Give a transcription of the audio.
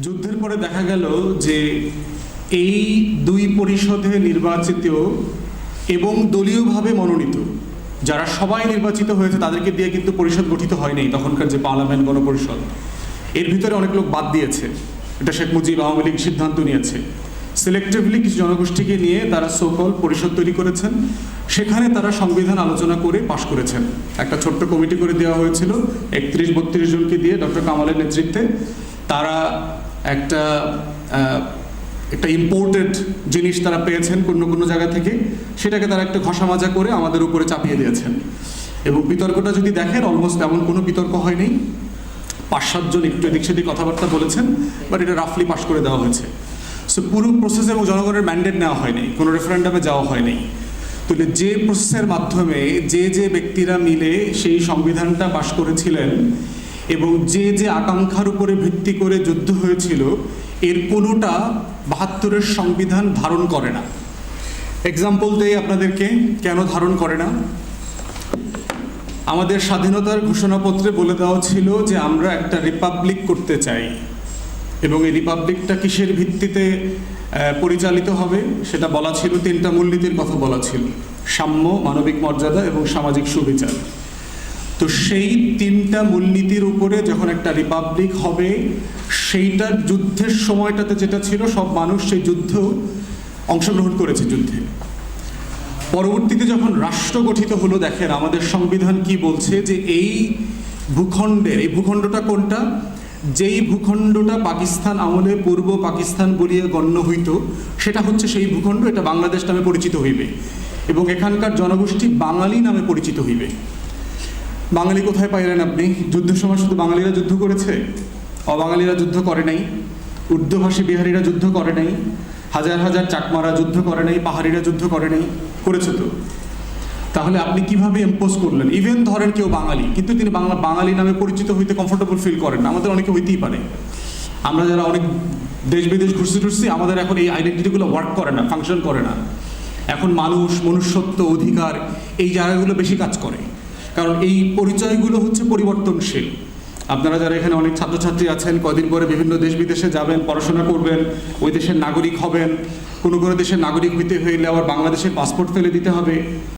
যুদ্ধের পরে দেখা গেল যে এই দুই পরিষদে নির্বাচিত এবং দলীয়ভাবে মনোনীত যারা সবাই নির্বাচিত হয়েছে, তাদেরকে দিয়ে কিন্তু পরিষদ গঠিত হয়নি তখনকার যে পার্লামেন্ট গণপরিষদ। এর ভিতরে অনেক লোক বাদ দিয়েছে। এটা শেখ মুজিব আওয়ামী লীগ সিদ্ধান্ত নিয়েছে। সিলেক্টিভলি কিছু জনগোষ্ঠীকে নিয়ে তারা সোকল পরিষদ তৈরি করেছেন। সেখানে তারা সংবিধান আলোচনা করে পাশ করেছেন। একটা ছোট্ট কমিটি করে দেওয়া হয়েছিল। একত্রিশ বত্রিশ জনকে দিয়ে ডক্টর কামালের নেতৃত্বে। তারা একটা একটা ইম্পোর্টেড জিনিস তারা পেয়েছেন কোনো কোনো জায়গা থেকে, সেটাকে তারা একটা ঘষা মাজা করে আমাদের উপরে চাপিয়ে দিয়েছেন। এবং বিতর্কটা যদি দেখেন অলমোস্ট এমন কোনো বিতর্ক হয়নি। পাঁচ সাতজন একটু এদিক সেদিক কথাবার্তা বলেছেন বাট এটা রাফলি পাশ করে দেওয়া হয়েছে। সো পুরো প্রসেস এবং জনগণের ম্যান্ডেট নেওয়া হয়নি, কোনো রেফারেন্ডামে যাওয়া হয়নি। তাহলে যে প্রসেসের মাধ্যমে যে যে ব্যক্তিরা মিলে সেই সংবিধানটা পাশ করেছিলেন এবং যে যে আকাঙ্ক্ষার উপরে ভিত্তি করে যুদ্ধ হয়েছিল, এর কোনোটা বাহাত্তরের সংবিধান ধারণ করে না। এক্সাম্পল দেই আপনাদেরকে, কেন ধারণ করে না? আমাদের স্বাধীনতার ঘোষণাপত্রে বলে দেওয়া ছিল যে আমরা একটা রিপাবলিক করতে চাই। এবং এই রিপাবলিকটা কিসের ভিত্তিতে পরিচালিত হবে, সেটা বলা ছিল, তিনটা মূলনীতির কথা বলা ছিল। সাম্য, মানবিক মর্যাদা এবং সামাজিক সুবিচার। তো সেই তিনটা মূলনীতির উপরে যখন একটা রিপাবলিক হবে, সেইটার যুদ্ধের সময়টাতে যেটা ছিল, সব মানুষ সেই যুদ্ধ অংশগ্রহণ করেছে যুদ্ধে। পরবর্তীতে যখন রাষ্ট্র গঠিত হলো, দেখেন আমাদের সংবিধান কি বলছে যে এই ভূখণ্ডের, এই ভূখণ্ডটা কোনটা? যেই ভূখণ্ডটা পাকিস্তান আমলে পূর্ব পাকিস্তান বলিয়া গণ্য হইত, সেটা হচ্ছে সেই ভূখণ্ড, এটা বাংলাদেশ নামে পরিচিত হইবে। এবং এখানকার জনগোষ্ঠী বাঙালি নামে পরিচিত হইবে। বাঙালি কোথায় পাইলেন আপনি? যুদ্ধের সময় শুধু বাঙালিরা যুদ্ধ করেছে? অবাঙালিরা যুদ্ধ করে নাই। উর্দুভাষী বিহারীরা যুদ্ধ করে নাই। হাজার হাজার চাকমারা যুদ্ধ করে নাই, পাহাড়িরা যুদ্ধ করে নাই, করেছে তো। তাহলে আপনি কীভাবে এম্পোজ করলেন? ইভেন ধরেন কেউ বাঙালি, কিন্তু তিনি বাংলা, বাঙালি নামে পরিচিত হইতে কমফোর্টেবল ফিল করেন না। আমাদের অনেকে হইতেই পারে। আমরা যারা অনেক দেশ বিদেশ ঘুরছি টুরছি, আমাদের এখন এই আইডেন্টিটিগুলো ওয়ার্ক করে না ফাংশন করে না। এখন মানুষ, মনুষ্যত্ব, অধিকার, এই জায়গাগুলো বেশি কাজ করে। কারণ এই পরিচয়গুলো হচ্ছে পরিবর্তনশীল। আপনারা যারা এখানে অনেক ছাত্রছাত্রী আছেন, কদিন পরে বিভিন্ন দেশ বিদেশে যাবেন, পড়াশোনা করবেন, ওই দেশের নাগরিক হবেন, কোনো কোনো দেশের নাগরিক হইতে হইলে আবার বাংলাদেশের পাসপোর্ট ফেলে দিতে হবে।